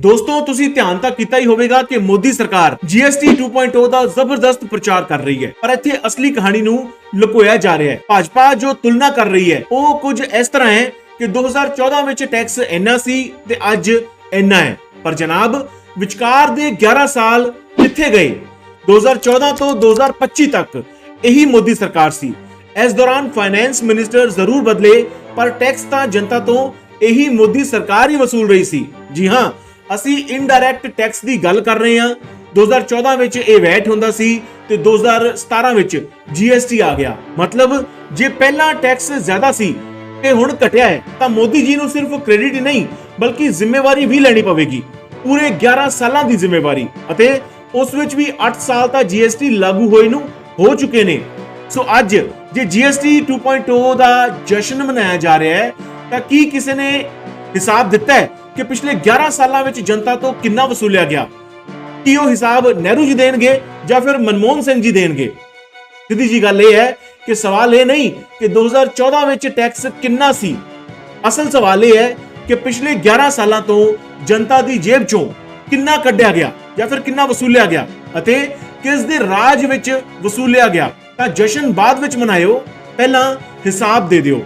ਦੋਸਤੋ, ਤੁਸੀਂ ਧਿਆਨ ਤਾਂ ਕੀਤਾ ਹੀ ਹੋਵੇਗਾ ਕਿ ਮੋਦੀ ਸਰਕਾਰ GST 2.0 ਦਾ ਜ਼ਬਰਦਸਤ ਪ੍ਰਚਾਰ ਕਰ ਰਹੀ ਹੈ। ਪਰ ਇੱਥੇ ਅਸਲੀ ਕਹਾਣੀ ਨੂੰ ਲੁਕੋਇਆ ਜਾ ਰਿਹਾ ਹੈ। ਭਾਜਪਾ ਜੋ ਤੁਲਨਾ ਕਰ ਰਹੀ ਹੈ, ਉਹ ਕੁਝ ਇਸ ਤਰ੍ਹਾਂ ਹੈ ਕਿ 2014 ਵਿੱਚ ਟੈਕਸ ਇੰਨਾ ਸੀ ਤੇ ਅੱਜ ਇੰਨਾ ਹੈ। ਪਰ ਜਨਾਬ, ਵਿਚਕਾਰ ਦੇ 11 ਸਾਲ ਕਿੱਥੇ ਗਏ? 2014 ਤੋਂ 2025 ਤੱਕ ਇਹੀ ਮੋਦੀ ਸਰਕਾਰ ਸੀ। ਇਸ ਦੌਰਾਨ ਫਾਈਨੈਂਸ ਮਿਨਿਸਟਰ ਜ਼ਰੂਰ ਬਦਲੇ, ਪਰ ਟੈਕਸ ਤਾਂ ਜਨਤਾ ਤੋਂ ਇਹੀ ਮੋਦੀ ਸਰਕਾਰ ਹੀ ਵਸੂਲ ਰਹੀ ਸੀ। ਜੀ ਹਾਂ ਅਸੀਂ ਇਨਡਾਇਰੈਕਟ ਟੈਕਸ ਦੀ ਗੱਲ ਕਰ ਰਹੇ ਹਾਂ। 2014 ਵਿੱਚ ਇਹ ਵੈਟ ਹੁੰਦਾ ਸੀ ਤੇ 2017 ਵਿੱਚ GST ਆ ਗਿਆ। ਮਤਲਬ ਜੇ ਪਹਿਲਾਂ ਟੈਕਸ ਜ਼ਿਆਦਾ ਸੀ ਤੇ ਹੁਣ ਘਟਿਆ ਹੈ, ਤਾਂ ਮੋਦੀ ਜੀ ਨੂੰ ਸਿਰਫ ਕ੍ਰੈਡਿਟ ਹੀ ਨਹੀਂ, ਬਲਕਿ ਜ਼ਿੰਮੇਵਾਰੀ ਵੀ ਲੈਣੀ ਪਵੇਗੀ। ਪੂਰੇ 11 ਸਾਲਾਂ ਦੀ ਜ਼ਿੰਮੇਵਾਰੀ ਅਤੇ ਉਸ ਵਿੱਚ ਵੀ 8 ਸਾਲ ਤਾਂ GST ਲਾਗੂ ਹੋਏ ਨੂੰ ਹੋ ਚੁੱਕੇ ਨੇ। ਸੋ ਅੱਜ ਜੇ GST 2.0 ਦਾ ਜਸ਼ਨ ਮਨਾਇਆ ਜਾ ਰਿਹਾ ਹੈ, ਤਾਂ ਕੀ ਕਿਸੇ ਨੇ ਹਿਸਾਬ ਦਿੱਤਾ ਹੈ ਕਿ ਪਿਛਲੇ 11 ਸਾਲਾਂ ਵਿੱਚ ਜਨਤਾ ਤੋਂ ਕਿੰਨਾ ਵਸੂਲਿਆ ਗਿਆ? ਕੀ ਉਹ ਹਿਸਾਬ ਨਹਿਰੂ ਜੀ ਦੇਣਗੇ ਜਾਂ ਫਿਰ ਮਨਮੋਹਨ ਸਿੰਘ ਜੀ ਦੇਣਗੇ? ਸਿੱਧੀ ਜੀ ਗੱਲ ਇਹ ਹੈ ਕਿ ਸਵਾਲ ਇਹ ਨਹੀਂ ਕਿ 2014 ਵਿੱਚ ਟੈਕਸ ਕਿੰਨਾ ਸੀ? ਅਸਲ ਸਵਾਲ ਇਹ ਹੈ ਕਿ ਪਿਛਲੇ 11 ਸਾਲਾਂ ਤੋਂ ਜਨਤਾ ਦੀ ਜੇਬ ਚੋਂ ਕਿੰਨਾ ਕੱਢਿਆ ਗਿਆ ਜਾਂ ਫਿਰ ਕਿੰਨਾ ਵਸੂਲਿਆ ਗਿਆ ਅਤੇ ਕਿਸ ਦੇ ਰਾਜ ਵਿੱਚ ਵਸੂਲਿਆ ਗਿਆ? ਤਾਂ ਜਸ਼ਨ ਬਾਅਦ ਵਿੱਚ ਮਨਾਇਓ, ਪਹਿਲਾਂ ਹਿਸਾਬ ਦੇ ਦਿਓ।